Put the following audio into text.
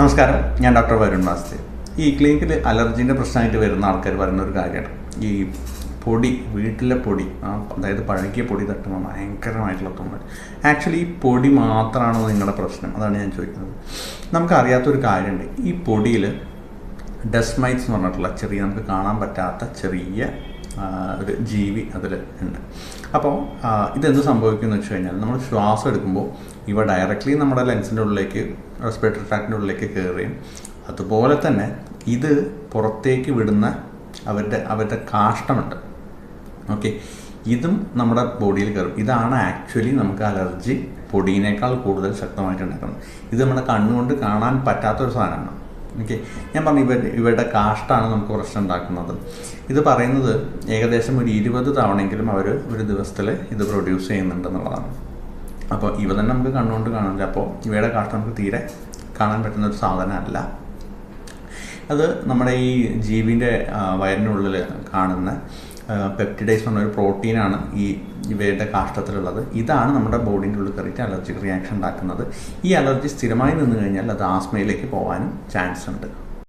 നമസ്കാരം ഞാൻ ഡോക്ടർ വരുൺ വാസ്തേ ഈ ക്ലിനിക്കിൽ അലർജീന്റെ പ്രശ്നമായിട്ട് വരുന്ന ആൾക്കാർ പറയുന്ന ഒരു കാര്യമാണ്. ഈ പൊടി വീട്ടിലെ പൊടി അതായത് പഴകിയ പൊടി തട്ടുമ്പോൾ ഭയങ്കരമായിട്ടുള്ള തുമ്മൽ ആക്ച്വലി ഈ പൊടി മാത്രമാണോ നിങ്ങളുടെ പ്രശ്നം? അതാണ് ഞാൻ ചോദിക്കുന്നത്. നമുക്കറിയാത്തൊരു കാര്യമുണ്ട്. ഈ പൊടിയിൽ ഡെസ്മൈറ്റ്സ് എന്ന് പറഞ്ഞിട്ടുള്ള ചെറിയ നമുക്ക് കാണാൻ പറ്റാത്ത ചെറിയ ഒരു ജീവി അതിൽ ഉണ്ട്. അപ്പോൾ ഇതെന്ത് സംഭവിക്കുമെന്ന് വെച്ച് കഴിഞ്ഞാൽ നമ്മൾ ശ്വാസം എടുക്കുമ്പോൾ ഇവ ഡയറക്റ്റ്ലി നമ്മുടെ ലെൻസിന്റെ ഉള്ളിലേക്ക് റെസ്പിറേറ്ററി ട്രാക്റ്റിന്റെ ഉള്ളിലേക്ക് കയറുകയും അതുപോലെ തന്നെ ഇത് പുറത്തേക്ക് വിടുന്ന അവരുടെ അവരുടെ കാഷ്ടമുണ്ട്. ഓക്കെ ഇതും നമ്മുടെ ബോഡിയിൽ കയറും ഇതാണ് ആക്ച്വലി നമുക്ക് അലർജി പൊടിയിനേക്കാൾ കൂടുതൽ ശക്തമായിട്ട് ഉണ്ടാക്കുന്നത്. ഇത് നമ്മുടെ കണ്ണുകൊണ്ട് കാണാൻ പറ്റാത്തൊരു സാധനമാണ്. ഓക്കെ ഞാൻ പറഞ്ഞു ഇവ ഇവരുടെ കാഷ്ടാണ് നമുക്ക് പ്രശ്നം ഉണ്ടാക്കുന്നത്. ഇത് പറയുന്നത് ഏകദേശം ഒരു ഇരുപത് തവണയെങ്കിലും അവർ ഒരു ദിവസത്തിൽ ഇത് പ്രൊഡ്യൂസ് ചെയ്യുന്നുണ്ടെന്നുള്ളതാണ്. അപ്പോൾ ഇവ തന്നെ നമുക്ക് കണ്ണുകൊണ്ട് കാണാൻ അപ്പോൾ ഇവയുടെ കാഷ്ട നമുക്ക് തീരെ കാണാൻ പറ്റുന്ന ഒരു സാധനമല്ല അത് നമ്മുടെ ഈ ജീവിന്റെ വയറിനുള്ളിൽ കാണുന്ന പെപ്റ്റിഡൈസ് എന്ന ഒരു പ്രോട്ടീനാണ് ഈ ഇവയുടെ കാഷ്ടത്തിലുള്ളത്. ഇതാണ് നമ്മുടെ ബോഡിന്റെ ഉള്ളിൽ കയറിയിട്ട് അലർജിക് റിയാക്ഷൻ ഉണ്ടാക്കുന്നത്. ഈ അലർജി സ്ഥിരമായി നിന്ന് കഴിഞ്ഞാൽ അത് ആസ്മയിലേക്ക് പോകാനും ചാൻസ് ഉണ്ട്.